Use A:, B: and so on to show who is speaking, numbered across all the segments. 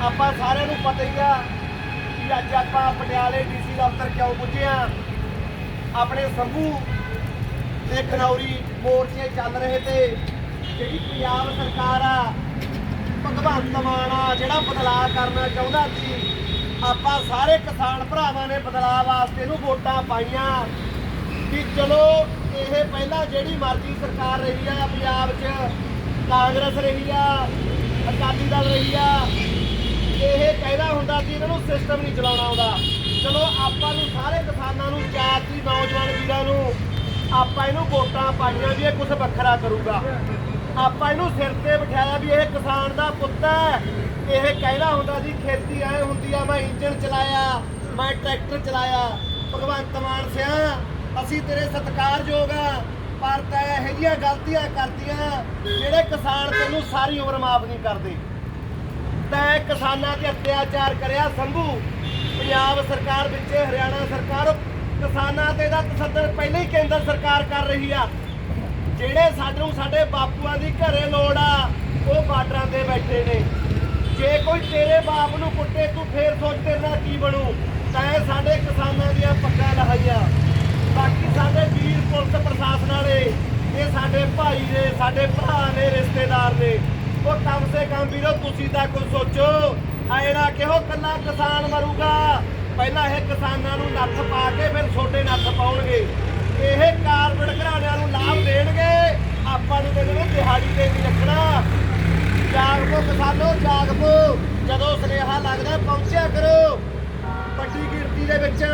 A: ਆਪਾਂ ਸਾਰਿਆਂ ਨੂੰ ਪਤਾ ਹੀ ਆ ਕਿ ਅੱਜ ਆਪਾਂ ਪਟਿਆਲੇ ਡੀਸੀ ਦਫ਼ਤਰ ਕਿਉਂ ਪੁੱਜੇ ਆ ਆਪਣੇ ਸੰਭੂ ਤੇ ਖਨੌਰੀ ਮੋਰਚੇ ਚੱਲ ਰਹੇ ਤੇ ਜਿਹੜੀ ਪੰਜਾਬ ਸਰਕਾਰ ਆ, ਭਗਵੰਤ ਮਾਨ ਆ, ਜਿਹੜਾ ਬਦਲਾਅ ਕਰਨਾ ਚਾਹੁੰਦਾ ਸੀ, ਆਪਾਂ ਸਾਰੇ ਕਿਸਾਨ ਭਰਾਵਾਂ ਨੇ ਬਦਲਾਅ ਵਾਸਤੇ ਇਹਨੂੰ ਵੋਟਾਂ ਪਾਈਆਂ ਕਿ ਚਲੋ ਇਹ ਪਹਿਲਾਂ ਜਿਹੜੀ ਮਰਜ਼ੀ ਸਰਕਾਰ ਰਹੀ ਆ ਪੰਜਾਬ 'ਚ, ਕਾਂਗਰਸ ਰਹੀ ਆ, ਅਕਾਲੀ ਦਲ ਰਹੀ ਆ ਕਹਿੰਦਾ ਹੁੰਦਾ ਸੀ ਇਹਨਾਂ ਨੂੰ ਸਿਸਟਮ ਨਹੀਂ ਚਲਾਉਣਾ ਆਉਂਦਾ। ਚਲੋ, ਆਪਾਂ ਨੂੰ ਸਾਰੇ ਕਿਸਾਨਾਂ ਨੂੰ, ਜਾਤੀ ਨੌਜਵਾਨ ਵੀਰਾਂ ਨੂੰ ਆਪਾਂ ਇਹਨੂੰ ਵੋਟਾਂ ਪਾਈਆਂ ਵੀ ਇਹ ਕੁਝ ਵੱਖਰਾ ਕਰੂਗਾ। ਆਪਾਂ ਇਹਨੂੰ ਸਿਰ ਤੇ ਬਿਠਾਇਆ ਵੀ ਇਹ ਕਿਸਾਨ ਦਾ ਪੁੱਤ ਹੈ। ਇਹ ਕਹਿੰਦਾ ਹੁੰਦਾ ਸੀ ਖੇਤੀ ਐ ਹੁੰਦੀ ਆ, ਮੈਂ ਇੰਜਨ ਚਲਾਇਆ, ਮੈਂ ਟਰੈਕਟਰ ਚਲਾਇਆ, ਭਗਵੰਤ ਮਾਨ ਸਿਆ, ਅਸੀਂ ਤੇਰੇ ਸਤਿਕਾਰਯੋਗ ਆ, ਪਰ ਤੈਂ ਇਹੋ ਜਿਹੀਆਂ ਗਲਤੀਆਂ ਕਰਦੀਆਂ ਜਿਹੜੇ ਕਿਸਾਨ ਤੈਨੂੰ ਸਾਰੀ ਉਮਰ ਮਾਫ ਨਹੀਂ ਕਰਦੇ। ਤੈਂ ਕਿਸਾਨਾਂ ਤੇ ਅਤਿਆਚਾਰ ਕਰਿਆ ਸੰਭੂ ਪੰਜਾਬ ਸਰਕਾਰ ਵਿੱਚ, ਹਰਿਆਣਾ ਸਰਕਾਰ, ਕਿਸਾਨਾਂ ਤੇ ਦਾ ਤਸੱਦਦ ਪਹਿਲਾਂ ਹੀ ਕੇਂਦਰ ਸਰਕਾਰ ਕਰ ਰਹੀ ਆ। ਜਿਹੜੇ ਸਾਨੂੰ, ਸਾਡੇ ਬਾਪੂਆਂ ਦੀ ਘਰੇ ਲੋੜ ਆ, ਉਹ ਬਾਰਡਰਾਂ ਤੇ ਬੈਠੇ ਨੇ। ਜੇ ਕੋਈ ਤੇਰੇ ਬਾਪ ਨੂੰ ਕੁੱਟੇ, ਤੂੰ ਫੇਰ ਸੋਚ ਤੇਰੇ ਕੀ ਬਣੂ? ਤੈਂ ਸਾਡੇ ਕਿਸਾਨਾਂ ਦੀਆਂ ਪੱਗਾਂ ਲਹਾਈਆਂ। ਬਾਕੀ ਸਾਡੇ ਵੀਰ ਪੁਲਿਸ ਪ੍ਰਸ਼ਾਸਨ ਵਾਲੇ ਇਹ ਸਾਡੇ ਭਾਈ ਨੇ, ਸਾਡੇ ਭਰਾ ਨੇ, ਰਿਸ਼ਤੇਦਾਰ ਨੇ। ਉਹ ਕਮ ਸੇ ਕਮ ਵੀਰੋ, ਤੁਸੀਂ ਤਾਂ ਕੁਝ ਸੋਚੋ। ਐ ਨਾ ਕਿਹੋ ਕੱਲਾ ਕਿਸਾਨ ਮਰੂਗਾ। ਪਹਿਲਾਂ ਇਹ ਕਿਸਾਨਾਂ ਨੂੰ ਨੱਥ ਪਾ ਕੇ ਫਿਰ ਛੋਟੇ ਨੱਥ ਪਾਉਣਗੇ। ਇਹ ਕਾਰਪੋਰੇਟ ਘਰਾਣਿਆਂ ਨੂੰ ਲਾਭ ਦੇਣਗੇ। ਆਪਾਂ ਨੂੰ ਕਹਿੰਦੇ ਦਿਹਾੜੀ ਤੇ ਨਹੀਂ ਰੱਖਣਾ। ਜਾਗੋ ਕਿਸਾਨੋ, ਜਾਗੋ। ਜਦੋਂ ਸੁਨੇਹਾ ਲੱਗਦਾ, ਪਹੁੰਚਿਆ ਕਰੋ। ਵੱਡੀ ਗਿਣਤੀ ਦੇ ਵਿੱਚ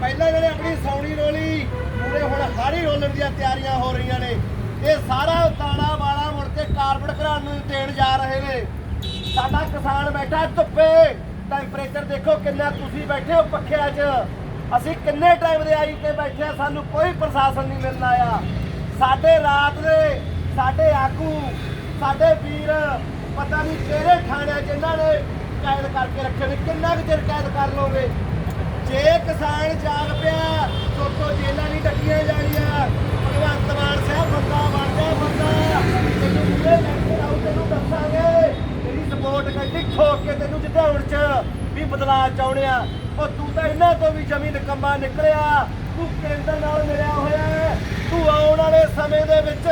A: ਪਹਿਲਾਂ ਜਿਹੜੇ ਆਪਣੀ ਸੌਣੀ ਰੋਲੀ ਪੂਰੇ ਹੁਣ ਹਾੜੀ ਰੋਲਣ ਦੀਆਂ ਤਿਆਰੀਆਂ ਹੋ ਰਹੀਆਂ ਨੇ। ਇਹ ਸਾਰਾ ਦਾਣਾ ਵਾਲਾ ਘਰਾਂ ਨੂੰ ਦੇਣ ਜਾ ਰਹੇ ਨੇ। ਸਾਡਾ ਕਿਸਾਨ ਬੈਠਾ ਧੁੱਪੇ। ਟੈਂਪਰੇਚਰ ਦੇਖੋ ਕਿੰਨਾ ਤੁਸੀਂ ਬੈਠੇ ਹੋ ਪੱਖਿਆਂ 'ਚ। ਅਸੀਂ ਕਿੰਨੇ ਟਾਈਮ ਦੇ ਆਈ ਤੇ ਬੈਠੇ ਆ, ਸਾਨੂੰ ਕੋਈ ਪ੍ਰਸ਼ਾਸਨ ਨਹੀਂ ਮਿਲਣ ਆਇਆ। ਸਾਡੇ ਰਾਤ ਦੇ, ਸਾਡੇ ਆਗੂ, ਸਾਡੇ ਵੀਰ, ਪਤਾ ਨਹੀਂ ਕਿਹੜੇ ਥਾਣਿਆਂ 'ਚ ਇਹਨਾਂ ਨੇ ਕੈਦ ਕਰਕੇ ਰੱਖੇ ਨੇ, ਕਿੰਨਾ ਕੁ ਚਿਰ ਕੈਦ ਕਰ ਲਓਗੇ? ਜੇ ਕਿਸਾਨ ਜਾਗ ਪਿਆ ਸੋਤੋ ਜੇਲਾਂ ਨਹੀਂ ਡੱਕੀਆਂ ਜਾਣੀਆਂ। ਭਗਵੰਤ ਮਾਨ ਸਾਹਿਬ ਬੰਦਾ ਤੈਨੂੰ ਮੂਹਰੇ ਲੈ ਕੇ ਆਉ ਤੈਨੂੰ ਦੱਸਾਂਗੇ ਤੇਰੀ ਸਪੋਰਟ ਕਰਨੀ ਠੋਕ ਕੇ ਤੈਨੂੰ ਜਿੱਦਾਉਣ ਚ ਵੀ ਬਦਲਾਅ ਚਾਹੁੰਦੇ ਆ, ਉਹ ਤੂੰ ਤਾਂ ਇਹਨਾਂ ਤੋਂ ਵੀ ਜ਼ਮੀਨ ਕੰਮਾ ਨਿਕਲਿਆ। ਤੂੰ ਕੇਂਦਰ ਨਾਲ ਮਿਲਿਆ ਹੋਇਆ ਤੂੰ ਆਉਣ ਵਾਲੇ ਸਮੇਂ ਦੇ ਵਿੱਚ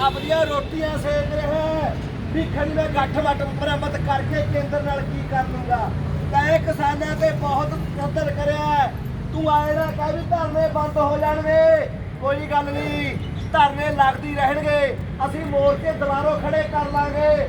A: ਆਪਣੀਆਂ ਰੋਟੀਆਂ ਸੇਕ ਰਿਹਾ ਵੀ ਖਣੀ ਮੈਂ ਗੱਠ ਵੱਟ ਮੁਰੰਮਤ ਕਰਕੇ ਕੇਂਦਰ ਨਾਲ ਕੀ ਕਰ ਲੂੰਗਾ। ਤੈਂ ਕਿਸਾਨਾਂ ਤੇ ਬਹੁਤ ਕਦਰ ਕਰਿਆ ਤੂੰ ਆਏ ਨਾ ਕਹਿ ਵੀ ਧਰਨੇ ਬੰਦ ਹੋ ਜਾਣਗੇ। ਕੋਈ ਗੱਲ ਨਹੀਂ, ਧਰਨੇ ਲੱਗਦੀ ਰਹਿਣਗੇ। ਅਸੀਂ ਮੋਰਚੇ ਦੁਬਾਰੋਂ ਖੜੇ ਕਰ ਲਾਂਗੇ।